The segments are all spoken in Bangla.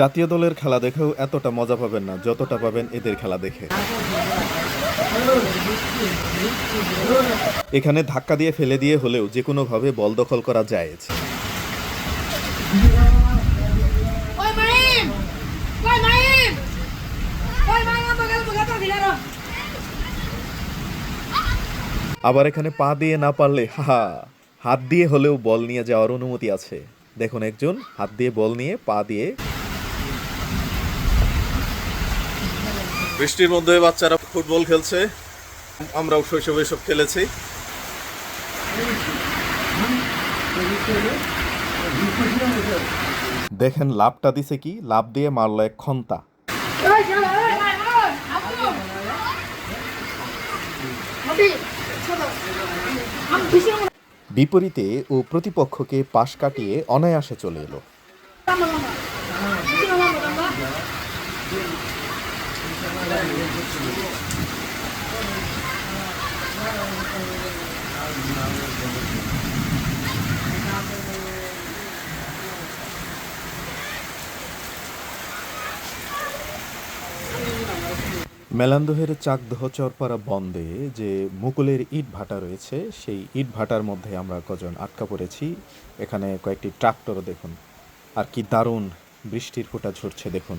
জাতীয় দলের খেলা দেখেও এতটা মজা পাবেন না যতটা পাবেন এদের খেলা দেখে। এখানে ধাক্কা দিয়ে ফেলে দিয়ে হলেও যে কোনোভাবে বল দখল করা যায়. আবার এখানে পা দিয়ে না পারলে হা হাত দিয়ে হলেও বল নিয়ে যাওয়ার অনুমতি আছে। দেখুন একজন হাত দিয়ে বল নিয়ে পা দিয়ে বৃষ্টির মধ্যে বাচ্চারা ফুটবল খেলছে। আমরাও শৈশবে সব খেলেছি। দেখেন, লাভটা দিছে কি? লাভ দিয়ে মারলো এক mo বিপরীতে ও প্রতিপক্ষকে পাশ কাটিয়ে অনায়াসে চলে এলো। মেলান্দহের চাকদহ চরপাড়া বন্দে যে মুকুলের ইট ভাটা রয়েছে, সেই ইট ভাটার মধ্যে আমরা কজন আটকা পড়েছি। এখানে কয়েকটি ট্রাক্টরও দেখুন। আর কি দারুণ বৃষ্টির ফোঁটা ঝরছে, দেখুন।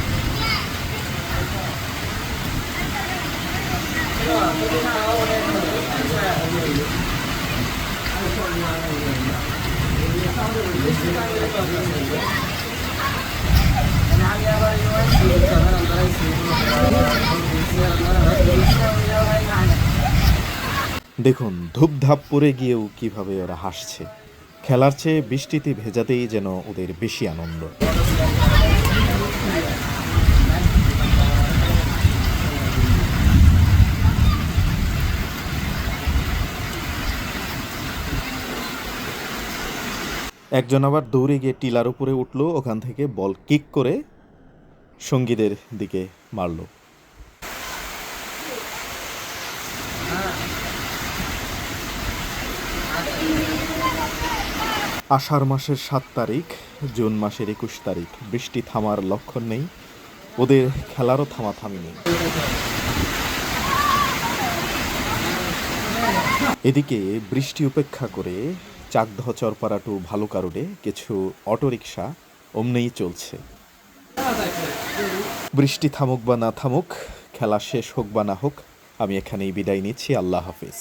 দেখুন, ধূপধাপ পড়ে গিয়েও কীভাবে ওরা হাসছে। খেলার চেয়ে বৃষ্টিতে ভেজাতেই যেন ওদের বেশি আনন্দ। একজন আবার দৌড়ে গিয়ে টিলার উপরে উঠল, ওখান থেকে বল কিক করে সঙ্গীদের দিকে মারলো। আষাঢ় মাসের সাত তারিখ, জুন মাসের একুশ তারিখ। বৃষ্টি থামার লক্ষণ নেই, ওদের খেলারও থামাথামি নেই। এদিকে বৃষ্টি উপেক্ষা করে চাকদহ চরপাড়া টু ভালুকা রোডে কিছু অটোরিকশা অমনেই চলছে। বৃষ্টি থামুক বা না থামুক, খেলা শেষ হোক বা না হোক, আমি এখানেই বিদায় নিচ্ছি। আল্লাহ হাফিজ।